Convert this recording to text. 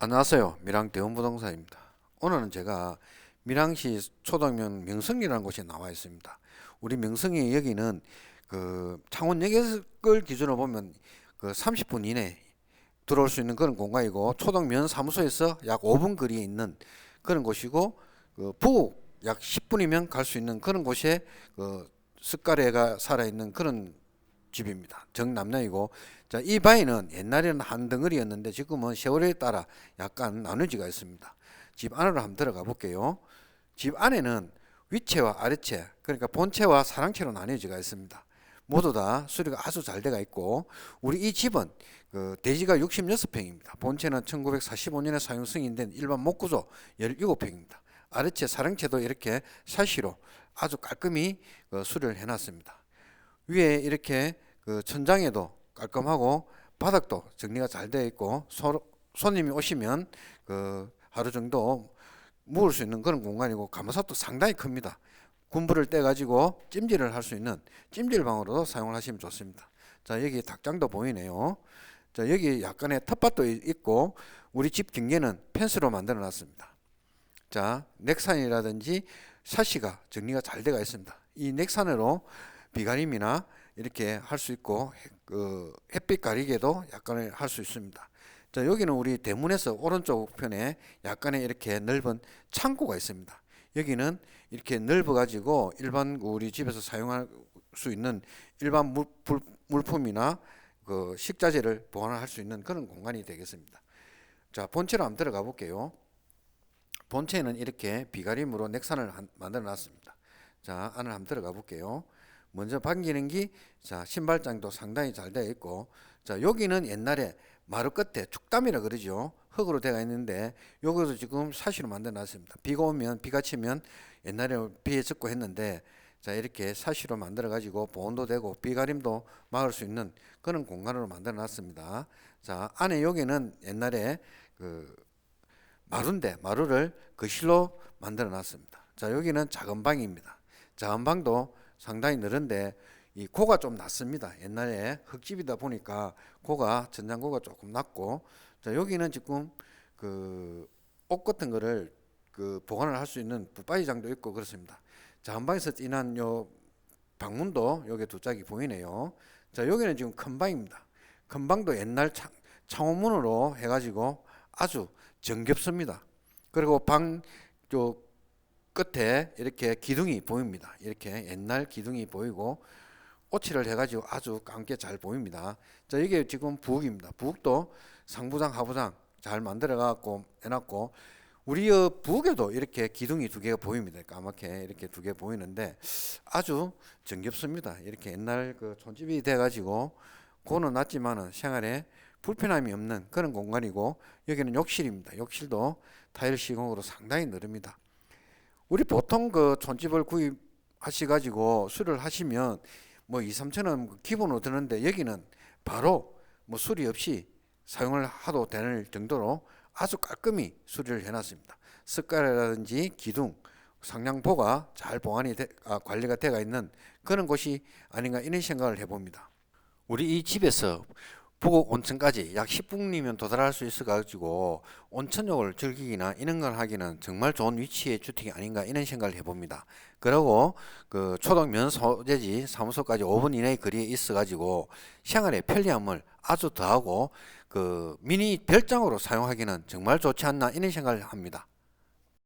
안녕하세요. 밀양 대원부동산입니다. 오늘은 제가 밀양시 초등면 명성리라는 곳에 나와 있습니다. 우리 명성리 여기는 그 창원역을 기준으로 보면 그 30분 이내 들어올 수 있는 그런 공간이고 초등면 사무소에서 약 5분 거리에 있는 그런 곳이고 그 북 약 10분이면 갈 수 있는 그런 곳에 그 습가래가 살아 있는 그런 집입니다. 정남녀이고 자, 이 바위는 옛날에는 한 덩어리였는데 지금은 세월에 따라 약간 나누지가 있습니다. 집 안으로 한번 들어가 볼게요. 집 안에는 위채와 아래채, 그러니까 본채와 사랑채로 나뉘어지가 있습니다. 모두 다 수리가 아주 잘 돼가 있고 우리 이 집은 그 대지가 66평입니다. 본채는 1945년에 사용 승인된 일반 목구조 17평입니다. 아래채, 사랑채도 이렇게 사시로 아주 깔끔히 그 수리를 해놨습니다. 위에 이렇게 그 천장에도 깔끔하고 바닥도 정리가 잘 되어 있고 소, 손님이 오시면 그 하루 정도 묵을 수 있는 그런 공간이고 가마솥도 상당히 큽니다. 군불을 떼 가지고 찜질을 할 수 있는 찜질방으로도 사용을 하시면 좋습니다. 자 여기 닭장도 보이네요. 자 여기 약간의 텃밭도 이- 있고 우리 집 경계는 펜스로 만들어 놨습니다. 자 넥산이라든지 샤시가 정리가 잘 되어 있습니다. 이 넥산으로 비가림이나 이렇게 할 수 있고 해- 그 햇빛 가리개도 약간을 할 수 있습니다. 자 여기는 우리 대문에서 오른쪽 편에 약간의 이렇게 넓은 창고가 있습니다. 여기는 이렇게 넓어 가지고 일반 우리 집에서 사용할 수 있는 일반 물, 불- 물품이나 그 식자재를 보관할 수 있는 그런 공간이 되겠습니다. 자 본체로 한번 들어가 볼게요. 본체는 이렇게 비가림으로 넥산을 한- 만들어 놨습니다. 자 안을 한번 들어가 볼게요. 먼저 반기는 기, 자 신발장도 상당히 잘 되어 있고, 자 여기는 옛날에 마루 끝에 축담이라 그러죠. 흙으로 되어 있는데 여기도 지금 사시로 만들어 놨습니다. 비가 오면 비가 치면 옛날에 비에 젖고 했는데 자 이렇게 사시로 만들어 가지고 보온도 되고 비가림도 막을 수 있는 그런 공간으로 만들어 놨습니다. 자 안에 여기는 옛날에 그 마루인데 마루를 거실로 만들어 놨습니다. 자 여기는 작은 방입니다. 작은 방도 상당히 넓은데 이 고가 좀 낮습니다. 옛날에 흙집이다 보니까 고가 전장고가 조금 낮고 자 여기는 지금 그 옷 같은 거를 그 보관을 할 수 있는 붙박이장도 있고 그렇습니다. 자 한방에서 진한 요 방문도 여기 두 짝이 보이네요. 자 여기는 지금 큰 방입니다. 큰 방도 옛날 창, 창호문으로 해가지고 아주 정겹습니다. 그리고 방저 끝에 이렇게 기둥이 보입니다. 이렇게 옛날 기둥이 보이고 오칠을 해가지고 아주 감게 잘 보입니다. 자 이게 지금 부엌입니다. 부엌도 상부장 하부장 잘 만들어 갖고 해놨고 우리 어 부엌에도 이렇게 기둥이 두 개가 보입니다. 까맣게 이렇게 두 개 보이는데 아주 정겹습니다. 이렇게 옛날 그 촌집이 돼가지고 고는 낮지만은 생활에 불편함이 없는 그런 공간이고 여기는 욕실입니다. 욕실도 타일 시공으로 상당히 넓습니다. 우리 보통 그 촌집을 구입하시 가지고 수리를 하시면 뭐 2, 3천 원 기본으로 드는데 여기는 바로 뭐 수리 없이 사용을 하도 되는 정도로 아주 깔끔히 수리를 해놨습니다. 습가라든지 기둥, 상량보가 잘 보완이 돼, 아, 관리가 되어 있는 그런 곳이 아닌가 이런 생각을 해봅니다. 우리 이 집에서 북옥 온천까지 약 10분이면 도달할 수 있어 가지고 온천욕을 즐기기나 이런 걸 하기는 정말 좋은 위치의 주택이 아닌가 이런 생각을 해봅니다. 그리고 그 초등면 소재지 사무소까지 5분 이내의 거리에 있어 가지고 생활의 편리함을 아주 더하고 그 미니 별장으로 사용하기는 정말 좋지 않나 이런 생각을 합니다.